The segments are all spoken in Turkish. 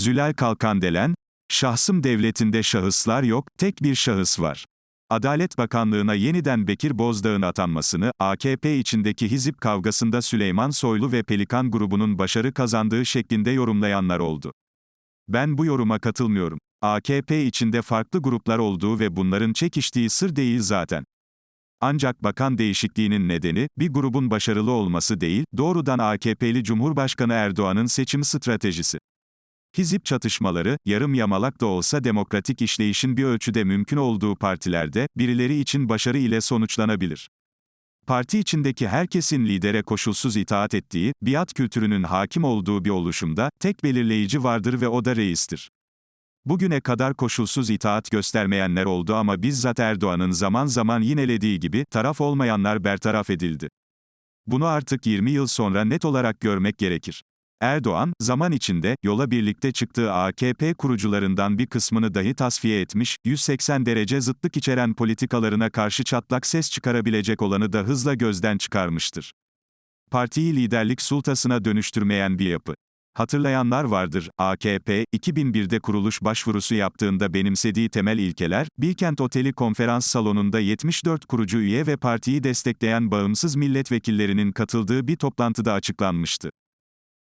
Zülal Kalkandelen, şahsım devletinde şahıslar yok, tek bir şahıs var. Adalet Bakanlığı'na yeniden Bekir Bozdağ'ın atanmasını, AKP içindeki hizip kavgasında Süleyman Soylu ve Pelikan grubunun başarı kazandığı şeklinde yorumlayanlar oldu. Ben bu yoruma katılmıyorum. AKP içinde farklı gruplar olduğu ve bunların çekiştiği sır değil zaten. Ancak bakan değişikliğinin nedeni, bir grubun başarılı olması değil, doğrudan AKP'li Cumhurbaşkanı Erdoğan'ın seçim stratejisi. Hizip çatışmaları, yarım yamalak da olsa demokratik işleyişin bir ölçüde mümkün olduğu partilerde, birileri için başarı ile sonuçlanabilir. Parti içindeki herkesin lidere koşulsuz itaat ettiği, biat kültürünün hakim olduğu bir oluşumda, tek belirleyici vardır ve o da reistir. Bugüne kadar koşulsuz itaat göstermeyenler oldu ama bizzat Erdoğan'ın zaman zaman yinelediği gibi, taraf olmayanlar bertaraf edildi. Bunu artık 20 yıl sonra net olarak görmek gerekir. Erdoğan, zaman içinde, yola birlikte çıktığı AKP kurucularından bir kısmını dahi tasfiye etmiş, 180 derece zıtlık içeren politikalarına karşı çatlak ses çıkarabilecek olanı da hızla gözden çıkarmıştır. Partiyi liderlik sultasına dönüştürmeyen bir yapı. Hatırlayanlar vardır, AKP, 2001'de kuruluş başvurusu yaptığında benimsediği temel ilkeler, Bilkent Oteli konferans salonunda 74 kurucu üye ve partiyi destekleyen bağımsız milletvekillerinin katıldığı bir toplantıda açıklanmıştı.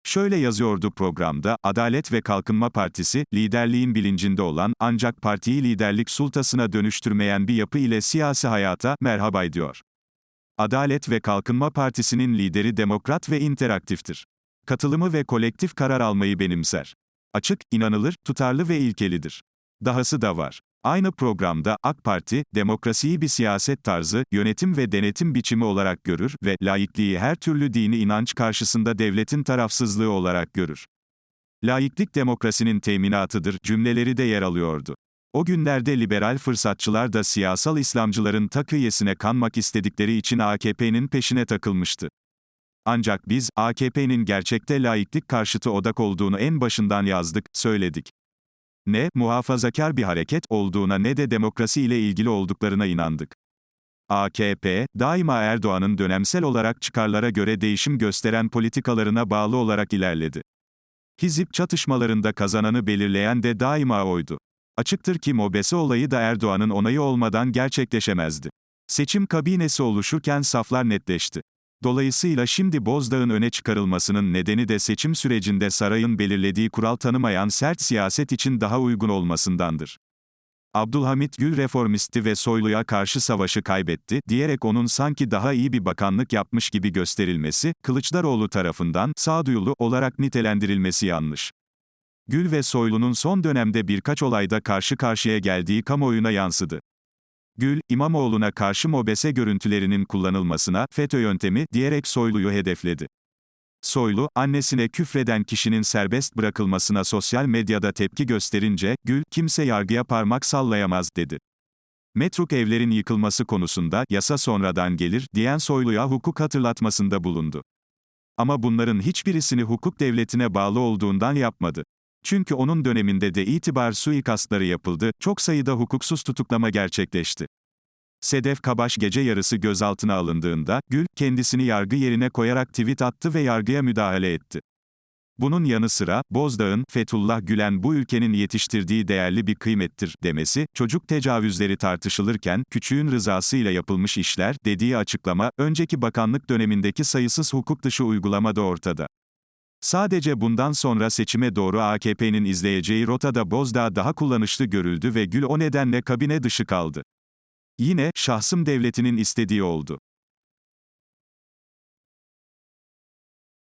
Şöyle yazıyordu programda, Adalet ve Kalkınma Partisi, liderliğin bilincinde olan, ancak partiyi liderlik sultasına dönüştürmeyen bir yapı ile siyasi hayata, merhaba ediyor. Adalet ve Kalkınma Partisi'nin lideri demokrat ve interaktiftir. Katılımı ve kolektif karar almayı benimser. Açık, inanılır, tutarlı ve ilkelidir. Dahası da var. Aynı programda AK Parti, demokrasiyi bir siyaset tarzı, yönetim ve denetim biçimi olarak görür ve laikliği her türlü dini inanç karşısında devletin tarafsızlığı olarak görür. Laiklik demokrasinin teminatıdır cümleleri de yer alıyordu. O günlerde liberal fırsatçılar da siyasal İslamcıların takıyesine kanmak istedikleri için AKP'nin peşine takılmıştı. Ancak biz, AKP'nin gerçekte laiklik karşıtı odak olduğunu en başından yazdık, söyledik. Ne, muhafazakar bir hareket olduğuna ne de demokrasi ile ilgili olduklarına inandık. AKP, daima Erdoğan'ın dönemsel olarak çıkarlara göre değişim gösteren politikalarına bağlı olarak ilerledi. Hizip çatışmalarında kazananı belirleyen de daima oydu. Açıktır ki Mobese olayı da Erdoğan'ın onayı olmadan gerçekleşemezdi. Seçim kabinesi oluşurken saflar netleşti. Dolayısıyla şimdi Bozdağ'ın öne çıkarılmasının nedeni de seçim sürecinde sarayın belirlediği kural tanımayan sert siyaset için daha uygun olmasındandır. Abdülhamit Gül reformisti ve soyluya karşı savaşı kaybetti, diyerek onun sanki daha iyi bir bakanlık yapmış gibi gösterilmesi, Kılıçdaroğlu tarafından sağduyulu olarak nitelendirilmesi yanlış. Gül ve Soylu'nun son dönemde birkaç olayda karşı karşıya geldiği kamuoyuna yansıdı. Gül, İmamoğlu'na karşı mobese görüntülerinin kullanılmasına, FETÖ yöntemi, diyerek Soylu'yu hedefledi. Soylu, annesine küfreden kişinin serbest bırakılmasına sosyal medyada tepki gösterince, Gül, kimse yargıya parmak sallayamaz, dedi. Metruk evlerin yıkılması konusunda, yasa sonradan gelir, diyen Soylu'ya hukuk hatırlatmasında bulundu. Ama bunların hiçbirisini hukuk devletine bağlı olduğundan yapmadı. Çünkü onun döneminde de itibar suikastları yapıldı, çok sayıda hukuksuz tutuklama gerçekleşti. Sedef Kabaş gece yarısı gözaltına alındığında, Gül, kendisini yargı yerine koyarak tweet attı ve yargıya müdahale etti. Bunun yanı sıra, Bozdağ'ın, Fethullah Gülen bu ülkenin yetiştirdiği değerli bir kıymettir, demesi, çocuk tecavüzleri tartışılırken, küçüğün rızasıyla yapılmış işler, dediği açıklama, önceki bakanlık dönemindeki sayısız hukuk dışı uygulamada ortada. Sadece bundan sonra seçime doğru AKP'nin izleyeceği rotada Bozdağ daha kullanışlı görüldü ve Gül o nedenle kabine dışı kaldı. Yine, şahsım devletinin istediği oldu.